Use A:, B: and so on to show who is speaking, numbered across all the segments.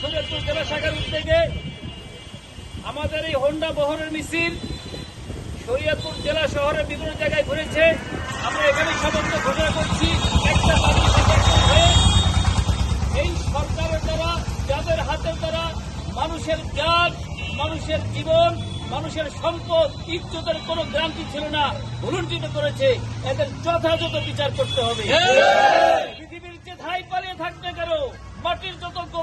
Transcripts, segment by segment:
A: শরীয়তপুর জেলা শাখার উদ্যোগে আমাদের এই হন্ডা বহরের মিছিল শরীয়তপুর জেলা শহরের বিভিন্ন জায়গায় ঘুরেছে। আমরা এখানে সমস্ত ঘোষণা করছি, একটা এই সরকারের দ্বারা, যাদের হাতের দ্বারা মানুষের জান মানুষের জীবন, মানুষের সম্পদ, ইজ্জতের কোনো গ্রান্তি ছিল না, ভুলুণ্ঠিত করেছে। এদের যথাযথ বিচার করতে হবে।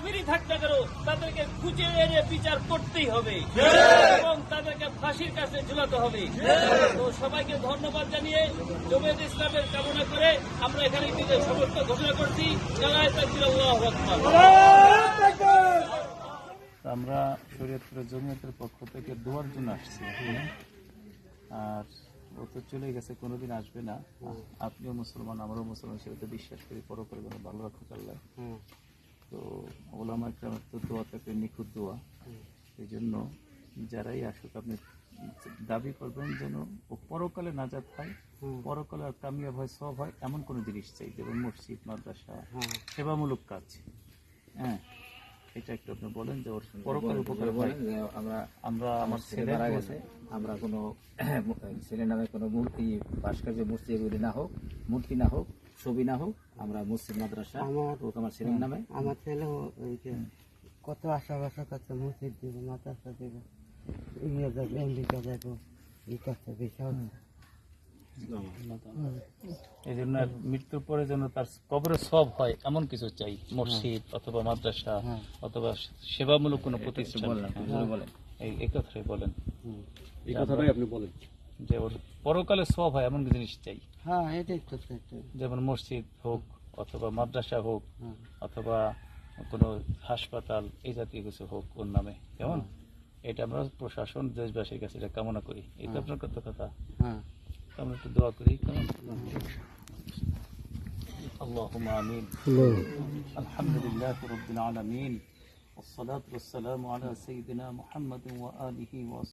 A: গভীরই থাকতে কেন তাদেরকে খুঁজে এনে বিচার করতেই হবে। এবং তাদেরকে ফাঁসির কাছে ঝুলাতে হবে। তো সবাইকে ধন্যবাদ জানিয়ে জমিয়ত ইসলামের কামনা করে আমরা এখানে নিজের সমস্ত ঘোষণা করছি।
B: আমরা শরীয়তপুরের জমিয়তের পক্ষ থেকে দোয়ার জন্য আসছি আর ও তো চলে গেছে কোনোদিন আসবে না। আপনিও মুসলমান আমরাও মুসলমান সেটা বিশ্বাস করি পরপরে কোনো ভালো রাখুক আল্লাহ। তো ওলামা ইকরামের তো দোয়া থাকে নিখুঁত দোয়া। এই জন্য যারাই আসুক আপনি দাবি করবেন যেন ও পরকালে নাজাত হয় পরকালে আর কামিয়াব হয় সব হয় এমন কোনো জিনিস চাই যেমন মসজিদ মাদ্রাসা সেবামূলক কাজ। হ্যাঁ এটা একটু আপনি বলেন যে ওর পরকালে উপকার হয়।
C: বলেন আমরা
B: আমরা আমার
C: ছেলে
B: ছেলে
C: মারা গেছে আমরা কোনো ছেলে নামে কোনো মূর্তি ভাস্কর্য মূর্তি এগুলি না হোক মূর্তি না হোক ছবি না হোক আমরা মসজিদ মাদ্রাসা আমার ছেলের নামে।
D: আমার ছেলে কত আশা বাসা করছে মসজিদ দিব মাদ্রাসা দিব ইয়ে যাবে আমেরিকা যাব এই করছে বেশি হচ্ছে।
B: এই জন্য আর মৃত্যুর পরে যেন তার কবরে সব হয় এমন কিছু চাই মসজিদ অথবা মাদ্রাসা অথবা সেবামূলক কোনো প্রতিষ্ঠান। হ্যাঁ,
C: বলেন।
B: এই এই কথাই বলেন।
E: এই কথাটাই আপনি বলেন।
B: যে ওর পরকালে সব হয় এমন কিছু জিনিস চাই
D: হ্যাঁ এটাই তো সেটাই।
B: যেমন মসজিদ হোক অথবা মাদ্রাসা হোক
D: হুম।
B: অথবা কোনো হাসপাতাল এই জাতীয় কিছু হোক ওর নামে কেমন এটা আমরা প্রশাসন দেশবাসীর কাছে এটা কামনা করি এই তো আপনার কত কথা
D: হ্যাঁ
B: তো আমরা একটু দোয়া করি কেমন اللهم آمين الحمد لله رب العالمين والصلاة والسلام على سيدنا محمد وآله وصحبه